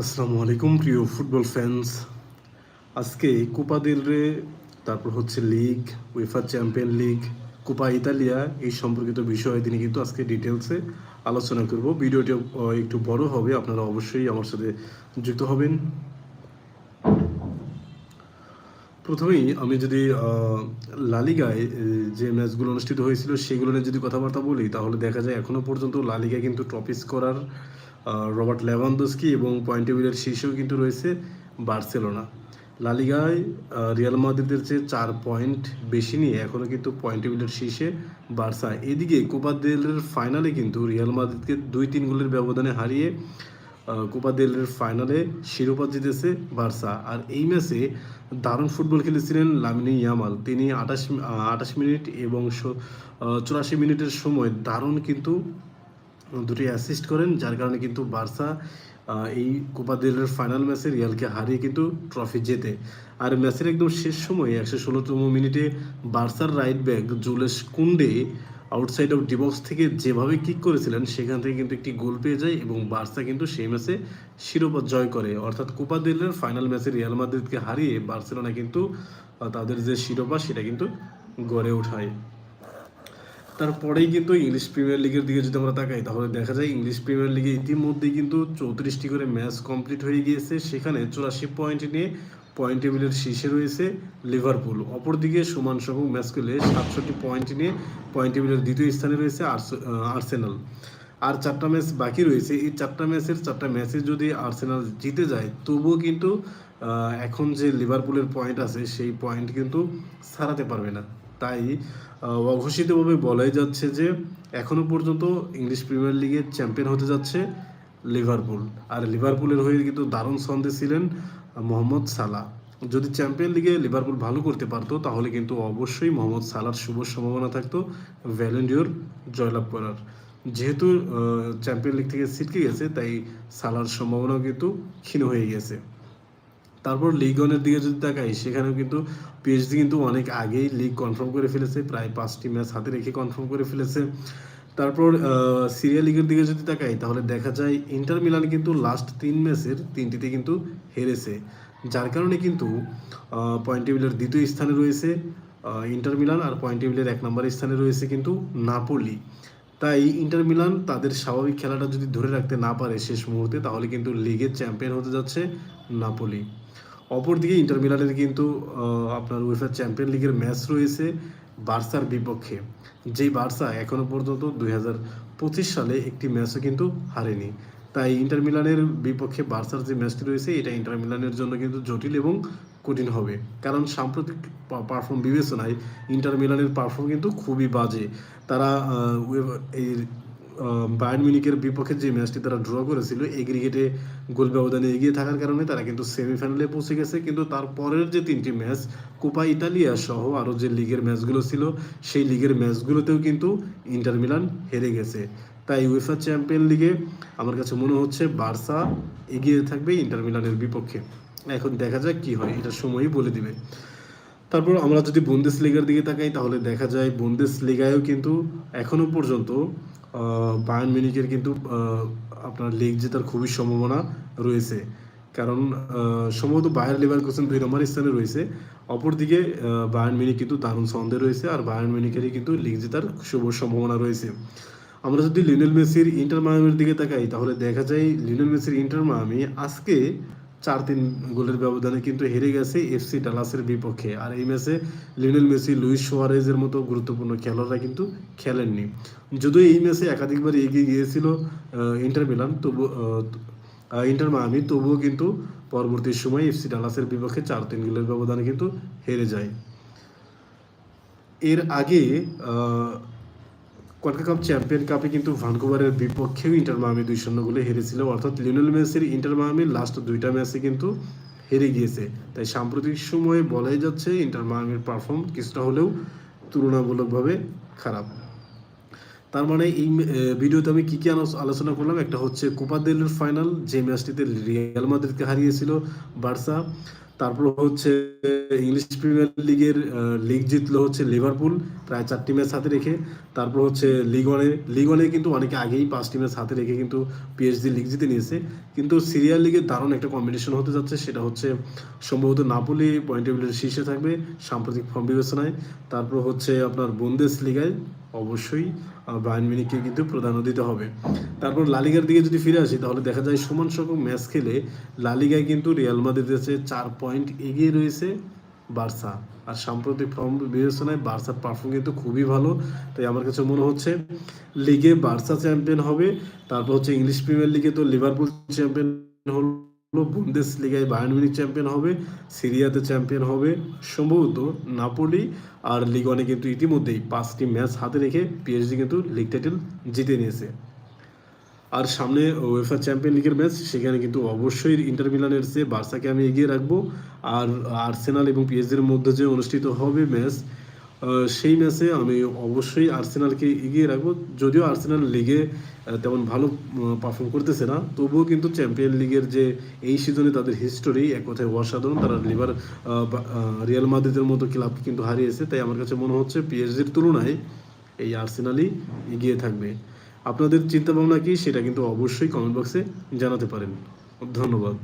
আসসালামু আলাইকুম, প্রিয় ফুটবল ফ্যান্স আজকে কোপা দিল রে তারপর হচ্ছে league UEFA champion league Coppa Italia, এই সম্পর্কিত বিষয়ে তিনি কিন্তু আজকে ডিটেলসে আলোচনা করব। ভিডিওটি একটু বড় হবে, আপনারা অবশ্যই আমার সাথে যুক্ত হবেন। প্রথমেই আমি যদি লালিগায় যে ম্যাচগুলো অনুষ্ঠিত হয়েছিল সেগুলো নিয়ে যদি কথাবার্তা বলি, তাহলে দেখা যায় এখনও পর্যন্ত লালিগায় কিন্তু টপ স্কোরার রবার্ট লেভানদস্কি এবং পয়েন্ট টেবিলের শীর্ষেও কিন্তু রয়েছে বার্সেলোনা। লালিগায় রিয়াল মাদ্রিদের চেয়ে চার পয়েন্ট বেশি নিয়ে এখনও কিন্তু পয়েন্ট টেবিলের শীর্ষে বার্সা। এদিকে কোপা দেলের ফাইনালে কিন্তু রিয়াল মাদ্রিদকে দুই তিন গোলের ব্যবধানে হারিয়ে কোপা দেলের ফাইনালে শিরোপা জিতেছে বার্সা। আর এই ম্যাচে দারুণ ফুটবল খেলেছিলেন লামিনি ইয়ামাল। তিনি আঠাশ আঠাশ মিনিট এবং চুরাশি মিনিটের সময় দারুণ কিন্তু দুটি অ্যাসিস্ট করেন, যার কারণে কিন্তু বার্সা এই কোপা দেলের ফাইনাল ম্যাচে রিয়ালকে হারিয়ে কিন্তু ট্রফি জেতে। আর ম্যাচের একদম শেষ সময়ে একশো ষোলোতম মিনিটে বার্সার right back Jules Kounde outside of D box থেকে যেভাবে কিক করেছিলেন, সেখান থেকে কিন্তু একটি গোল পেয়ে যায় এবং বার্সা কিন্তু সেই ম্যাচে শিরোপা জয় করে। অর্থাৎ কোপা দেলের ফাইনাল ম্যাচে রিয়াল মাদ্রিদকে হারিয়ে বার্সেলোনা কিন্তু তাদের যে শিরোপা, সেটা কিন্তু গড়ে ওঠায়। তারপরেই কিন্তু ইংলিশ প্রিমিয়ার লিগের দিকে যদি আমরা তাকাই, তাহলে দেখা যায় ইংলিশ প্রিমিয়ার লিগে ইতিমধ্যেই কিন্তু চৌত্রিশটি করে ম্যাচ কমপ্লিট হয়ে গিয়েছে। সেখানে চুরাশি পয়েন্ট নিয়ে পয়েন্ট টেবিলের শীর্ষে রয়েছে লিভারপুল। অপরদিকে সমান সংখ্যক ম্যাচ খেলে সাতষট্টি পয়েন্ট নিয়ে পয়েন্ট টেবিলের দ্বিতীয় স্থানে রয়েছে আর্স- আর্সেনাল। আর চারটা ম্যাচ বাকি রয়েছে। এই চারটা ম্যাচের চারটা ম্যাচে যদি আর্সেনাল জিতে যায়, তবুও কিন্তু এখন যে লিভারপুলের পয়েন্ট আছে, সেই পয়েন্ট কিন্তু ছাড়াতে পারবে না। তাই অঘোষিতভাবে বলাই যাচ্ছে যে, এখনও পর্যন্ত ইংলিশ প্রিমিয়ার লিগের চ্যাম্পিয়ন হতে যাচ্ছে লিভারপুল। আর লিভারপুলের হয়ে কিন্তু দারুণ ছন্দে ছিলেন মোহাম্মদ সালা যদি চ্যাম্পিয়ন লিগে লিভারপুল ভালো করতে পারতো, তাহলে কিন্তু অবশ্যই মোহাম্মদ সালার শুভ সম্ভাবনা থাকতো ভ্যালেন্ডিওর জয়লাভ করার। যেহেতু চ্যাম্পিয়ন লিগ থেকে ছিটকে গেছে, তাই সালার সম্ভাবনাও কিন্তু ক্ষীণ হয়ে গেছে। তারপর লিগ ওয়ানের দিকে যদি তাকাই, সেখানেও কিন্তু পিএইচডি কিন্তু অনেক আগেই লিগ কনফার্ম করে ফেলেছে, প্রায় পাঁচটি ম্যাচ হাতে রেখে কনফার্ম করে ফেলেছে। তারপর সিরিয়া লিগের দিকে যদি তাকাই, তাহলে দেখা যায় ইন্টার মিলান কিন্তু লাস্ট তিন ম্যাচের তিনটিতে কিন্তু হেরেছে। যার কারণে কিন্তু পয়েন্ট টেবিলের দ্বিতীয় স্থানে রয়েছে ইন্টার মিলান আর পয়েন্ট টেবিলের এক নম্বর স্থানে রয়েছে কিন্তু নাপোলি। তাই ইন্টার মিলান তাদের স্বাভাবিক খেলাটা যদি ধরে রাখতে না পারে শেষ মুহূর্তে, তাহলে কিন্তু লিগের চ্যাম্পিয়ন হতে যাচ্ছে নাপোলি। অপরদিকে ইন্টার মিলানের কিন্তু আপনার উয়েফা চ্যাম্পিয়ন লিগের ম্যাচ রয়েছে বার্সার বিপক্ষে। যেই বার্সা এখনও পর্যন্ত দুই হাজার পঁচিশ সালে একটি ম্যাচও কিন্তু হারেনি। তাই ইন্টার মিলানের বিপক্ষে বার্সার যে ম্যাচটি রয়েছে, এটা ইন্টার মিলানের জন্য কিন্তু জটিল এবং কঠিন হবে। কারণ সাম্প্রতিক পারফর্ম বিবেচনায় ইন্টার মিলানের পারফর্ম কিন্তু খুবই বাজে। তারা এই বায়ার্ন মিউনিকের বিপক্ষে যে ম্যাচটি তারা ড্র করেছিল এগ্রিগেটে গোল ব্যবধানে এগিয়ে থাকার কারণে তারা কিন্তু সেমিফাইনালে পৌঁছে গেছে। কিন্তু তারপরের যে তিনটি ম্যাচ, কোপা ইতালিয়া সহ আরও যে লিগের ম্যাচগুলো ছিল, সেই লিগের ম্যাচগুলোতেও কিন্তু ইন্টার মিলান হেরে গেছে। তাই উয়েফা চ্যাম্পিয়ন লিগে আমার কাছে মনে হচ্ছে বার্সা এগিয়ে থাকবে ইন্টার মিলানের বিপক্ষে। এখন দেখা যাক কি হয়, এটা সময়ই বলে দিবে। তারপর আমরা যদি বন্দেশ লিগার দিকে তাকাই, তাহলে দেখা যায় বন্দেশ লিগায়ও কিন্তু এখনও পর্যন্ত বায়ার্ন মিউনিকের কিন্তু আপনার লিগ জেতার খুবই সম্ভাবনা রয়েছে। কারণ সম্ভবত বায়ার লিভার কোসেন দুই নম্বর স্থানে রয়েছে। অপরদিকে আহ, বায়ার্ন মিউনিক কিন্তু দারুণ ছন্দে রয়েছে আর বায়ার্ন মিউনিকেরই কিন্তু লিগ জেতার শুভ সম্ভাবনা রয়েছে। আমরা যদি লিওনেল মেসির ইন্টার মায়ামির দিকে তাকাই তাহলে দেখা যায় লিওনেল মেসির ইন্টার মায়ামি আজকে চার তিন গোলের ব্যবধানে কিন্তু হেরে গেছে এফসি ডালাসের বিপক্ষে। আর এই ম্যাচে লিওনেল মেসি, লুইস সোয়ারেজের মতো গুরুত্বপূর্ণ খেলোয়াড়রা কিন্তু খেলেননি। যদিও এই ম্যাচে একাধিকবার এগিয়ে গিয়েছিল ইন্টার মিলান, তবু ইন্টার মায়ামি, তবুও কিন্তু পরবর্তী সময় এফসি ডালাসের বিপক্ষে চার তিন গোলের ব্যবধানে কিন্তু হেরে যায়। এর আগে কলকা কাপ চ্যাম্পিয়ন কাপে কিন্তু ভানকুভারের বিপক্ষেও ইন্টার মায়ামি দুই শূন্য গোলে হেরেছিল। অর্থাৎ লিওনেল মেসির ইন্টার মায়ামির লাস্ট দুইটা ম্যাচে কিন্তু হেরে গিয়েছে। তাই সাম্প্রতিক সময়ে বলাই যাচ্ছে ইন্টার মায়ামির পারফর্ম কিছুটা হলেও তুলনামূলকভাবে খারাপ। তার মানে এই ভিডিওতে আমি কী কী আলো- আলোচনা করলাম? একটা হচ্ছে কোপা দেলের ফাইনাল যে ম্যাচটিতে রিয়াল মাদ্রিদকে হারিয়েছিল বার্সা। তারপর হচ্ছে ইংলিশ প্রিমিয়ার লিগের লিগ জিতলো হচ্ছে লিভারপুল প্রায় চারটি ম্যাচ হাতে রেখে। তারপর হচ্ছে লিগ ওয়ানে লিগ ওয়ানে কিন্তু অনেকে আগেই পাঁচটি ম্যাচ হাতে রেখে কিন্তু পিএইচডি লিগ জিতে নিয়েছে। কিন্তু সিরিয়াল লিগের দারুণ একটা কম্পিটিশন হতে যাচ্ছে, সেটা হচ্ছে সম্ভবত নাপোলি পয়েন্ট টেবিলের শীর্ষে থাকবে, সাম্প্রতিক ফর্ম বিবেচনায়। তারপর হচ্ছে আপনার বুন্দেস লিগায় অবশ্যই ব্রায়ান মিনিককে কিন্তু প্রাধান্য দিতে হবে। তারপর লালিগার দিকে যদি ফিরে আসি, তাহলে দেখা যায় সমান সংখ্যক ম্যাচ খেলে লালিগায় কিন্তু রিয়াল মাদ্রিদের চেয়ে চার পয়েন্ট এগিয়ে রয়েছে বার্সা। আর সাম্প্রতিক ফর্ম বিবেচনায় বার্সার পারফর্ম কিন্তু খুবই ভালো, তাই আমার কাছে মনে হচ্ছে লিগে বার্সা চ্যাম্পিয়ন হবে, তারপর হচ্ছে ইংলিশ প্রিমিয়ার লিগে তো লিভারপুল চ্যাম্পিয়ন হলো। বুন্দেস লিগায় বায়ার্ন মিউনিক চ্যাম্পিয়ন হবে সিরিয়াতে চ্যাম্পিয়ন হবে, সম্ভবত নাপোলি আর লিগ ওয়ানে কিন্তু ইতিমধ্যেই পাঁচটি ম্যাচ হাতে রেখে পিএইচডি কিন্তু লিগ টাইটেল জিতে নিয়েছে। আর সামনে ওয়েফা চ্যাম্পিয়ন লিগের ম্যাচ সেখানে কিন্তু অবশ্যই ইন্টার মিলানের চেয়ে বার্সাকে আমি এগিয়ে রাখব। আর আর্সেনাল এবং পিএসজির মধ্যে যে অনুষ্ঠিত হবে ম্যাচ সেই ম্যাচে আমি অবশ্যই আর্সেনালকে এগিয়ে রাখব। যদিও আর্সেনাল লিগে তেমন ভালো পারফর্ম করতেছে না। তবুও কিন্তু চ্যাম্পিয়ন লিগের যে এই সিজনে তাদের হিস্টোরি এক কথায় অসাধারণ। তারা লিভার রিয়াল মাদ্রিদের মতো ক্লাবকে কিন্তু হারিয়েছে। তাই আমার কাছে মনে হচ্ছে পিএসজির তুলনায় এই আর্সেনালই এগিয়ে থাকবে। আপনাদের চিন্তা ভাবনা কি? সেটা কিন্তু অবশ্যই কমেন্ট বক্সে জানাতে পারেন। ধন্যবাদ।